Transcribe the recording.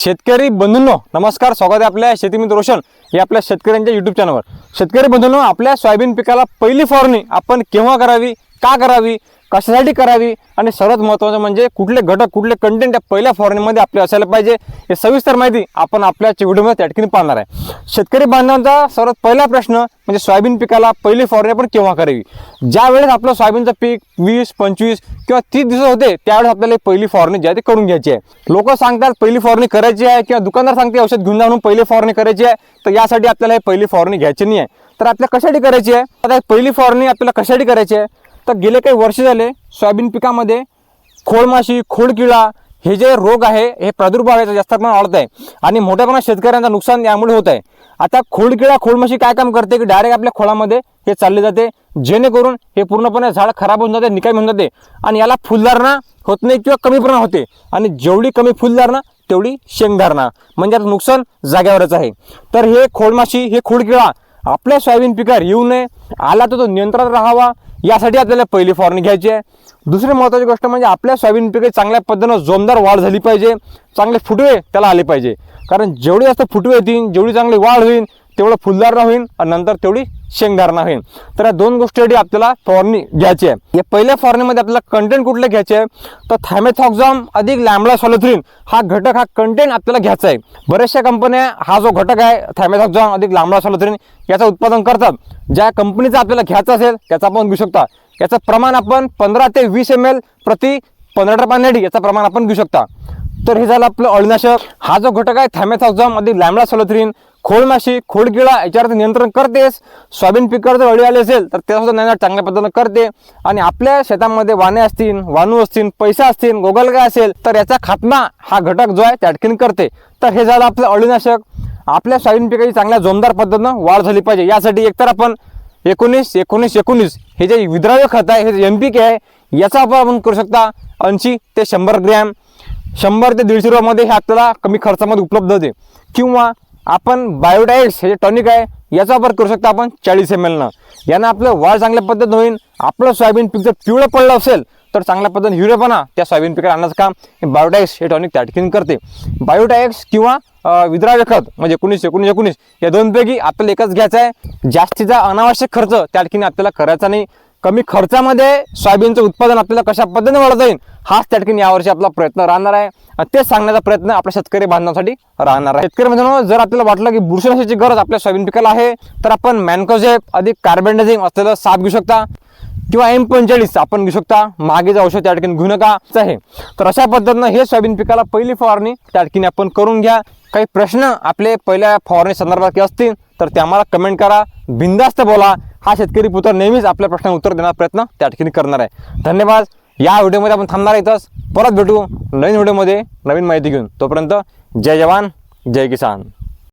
शेतकरी बंधूंनो नमस्कार स्वागत आहे आपल्या शेतीमित्र रोशन हे आपल्या शेतकऱ्यांच्या युट्यूब चॅनलवर शेतकरी बंधूंनो आपल्या सोयाबीन पिकाला पहिली फवारणी आपण केव्हा करावी का करावी कशासाठी करावी? आणि सर्वात महत्त्वाचं म्हणजे कुठले घटक कुठले कंटेंट या पहिल्या फॉरेनमध्ये आपले असायला पाहिजे हे सविस्तर माहिती आपण आपल्या व्हिडिओमध्ये त्या ठिकाणी पाहणार आहे. शेतकरी बांधवांचा सर्वात पहिला प्रश्न म्हणजे सोयाबीन पिकाला पहिली फवारणी आपण केव्हा करावी? ज्या वेळेस आपलं सोयाबीनचं पीक वीस पंचवीस किंवा तीस दिवस होते त्यावेळेस आपल्याला पहिली फवारणी जी आहे ती करून घ्यायची आहे. लोक सांगतात पहिली फवारणी करायची आहे किंवा दुकानदार सांगते औषध घेऊन जाऊन पहिली फवारणी करायची आहे तर यासाठी आपल्याला हे पहिली फवारणी घ्यायची नाही आहे. तर आपल्याला कशासाठी करायची आहे? आता पहिली फवारणी आपल्याला कशासाठी करायची आहे? तर गेले काही वर्ष झाले सोयाबीन पिकामध्ये खोळमाशी खोडकिळा हे जे रोग आहे हे प्रादुर्भाव याचा जास्त प्रमाणात वाढत आहे. आणि मोठ्या प्रमाणात शेतकऱ्यांचं नुकसान यामुळे होत आहे. आता खोडकिळा खोडमाशी काय काम करते की डायरेक्ट आपल्या खोळामध्ये हे चालले जाते. जेणेकरून हे पूर्णपणे झाड खराब होऊन जाते निकामी होऊन जाते. आणि याला फुलधारणा होत नाही किंवा कमी प्रमाणात होते. आणि जेवढी कमी फुलधारणा तेवढी शेंगधारणा. म्हणजे आता नुकसान जाग्यावरच आहे. तर हे खोडमाशी हे खोडकिळा आपल्या सोयाबीन पिकावर येऊ नये. आला तर तो नियंत्रणात राहावा. यासाठी आपल्याला पहिली फवारणी घ्यायची आहे. दुसरी महत्त्वाची गोष्ट म्हणजे आपल्या सोयाबीन पिके चांगल्या पद्धतीनं जोमदार वाढ झाली पाहिजे. चांगले फुटवे त्याला आले पाहिजे. कारण जेवढी जास्त फुटवे येतील जेवढी चांगली वाढ होईल तेवढं फुलदारणा होईल आणि नंतर तेवढी शेंगधारणा होईल तर या दोन गोष्टीसाठी आपल्याला फवारणी घ्यायची आहे. या पहिल्या फवारणीमध्ये आपल्याला कंटेंट कुठलं घ्यायचे आहे? तर थॅमेथॉक्झॉम अधिक लॅमला सॉलोथ्रीन हा घटक हा कंटेंट आपल्याला घ्यायचा आहे. बऱ्याचशा कंपन्या हा जो घटक आहे थायमेथॉक्झाम अधिक लांबला सॉलोथ्रीन याचं उत्पादन करतात. ज्या कंपनीचा आपल्याला घ्यायचा असेल त्याचा आपण घेऊ शकता. याचं प्रमाण आपण पंधरा ते वीस एम एल प्रति पंधरा लिटर याचं प्रमाण आपण घेऊ शकता. तर हे झालं आपलं अळनाशक. हा जो घटक आहे थायमेथॉक्झाम अधिक लॅमडा सॉलोथ्रीन खोडमाशी खोडकिळा याच्यावरती नियंत्रण करतेस सोयाबीन पिकावर जर अळी आली असेल तर त्याचा सुद्धा नियंत्रण चांगल्या पद्धतीनं करते. आणि आपल्या शेतामध्ये वाणे असतील वाणू असतील पैसा असतील गोगलगाय असेल तर याचा खात्मा हा घटक जो आहे त्या करते. तर हे झालं आपलं अळीनाशक. आपल्या सोयाबीन पिकाची चांगल्या जोमदार पद्धतीनं वाढ झाली पाहिजे. यासाठी एकतर आपण एकोणीस एकोणीस एकोणीस हे जे विद्राव्य खत आहे हे जे एम पी के आहे याचा वापर आपण करू शकता. ऐंशी ते शंभर ग्रॅम. शंभर ते दीडशे रुपयामध्ये हे आपल्याला कमी खर्चामध्ये उपलब्ध होते. किंवा आपण बायोडाईट्स हे जे टॉनिक आहे याचा वापर करू शकता आपण चाळीस एम एलनं यानं आपलं वाढ चांगल्या पद्धतीनं होईल आपलं सोयाबीन पीक जर पिवळं पडलं असेल तर चांगल्या पद्धतीने हिरवेपणा त्या सोयाबीन पिकाला आणण्याचं काम. हे बायोडायक्स हे टॉनिक त्या ठिकाणी करते. बायोडायक्स किंवा विद्राव्य खत म्हणजे एकोणीस एकोणीस एकोणीस या दोनपैकी आपल्याला एकच घ्यायचं आहे. जास्तीचा अनावश्यक खर्च त्या ठिकाणी आपल्याला करायचा नाही. कमी खर्चामध्ये सोयाबीनचं उत्पादन आपल्याला कशा पद्धतीने वाढत येईल हाच त्या ठिकाणी यावर्षी आपला प्रयत्न राहणार आहे. ते तेच सांगण्याचा प्रयत्न आपल्या शेतकरी बांधण्यासाठी राहणार आहे. शेतकरी मित्रांनो जर आपल्याला वाटलं की बुरशीनाशाची गरज आपल्या सोयाबीन पिकाला आहे तर आपण मॅनकोझेप अधिक कार्बेंडाझिम असलेलं साप घेऊ शकता किंवा एम पंचेचाळीस आपण घेऊ शकता. मागेचं औषध त्या ठिकाणी घेऊ नका. आहे. तर अशा पद्धतीनं हे सोयाबीन पिकाला पहिली फवारणी त्या ठिकाणी आपण करून घ्या. काही प्रश्न आपले पहिल्या फवारणी संदर्भात असतील तर ते आम्हाला कमेंट करा. बिंदास्त बोला. हा शेतकरी पुत्र नेहमीच आपल्या प्रश्नांना उत्तर देण्याचा प्रयत्न त्या ठिकाणी करणार आहे. धन्यवाद. या व्हिडिओमध्ये आपण थांबणार आहे इथंच. परत भेटू नवीन व्हिडिओमध्ये. नवीन माहिती घेऊन. तोपर्यंत जय जवान जय किसान.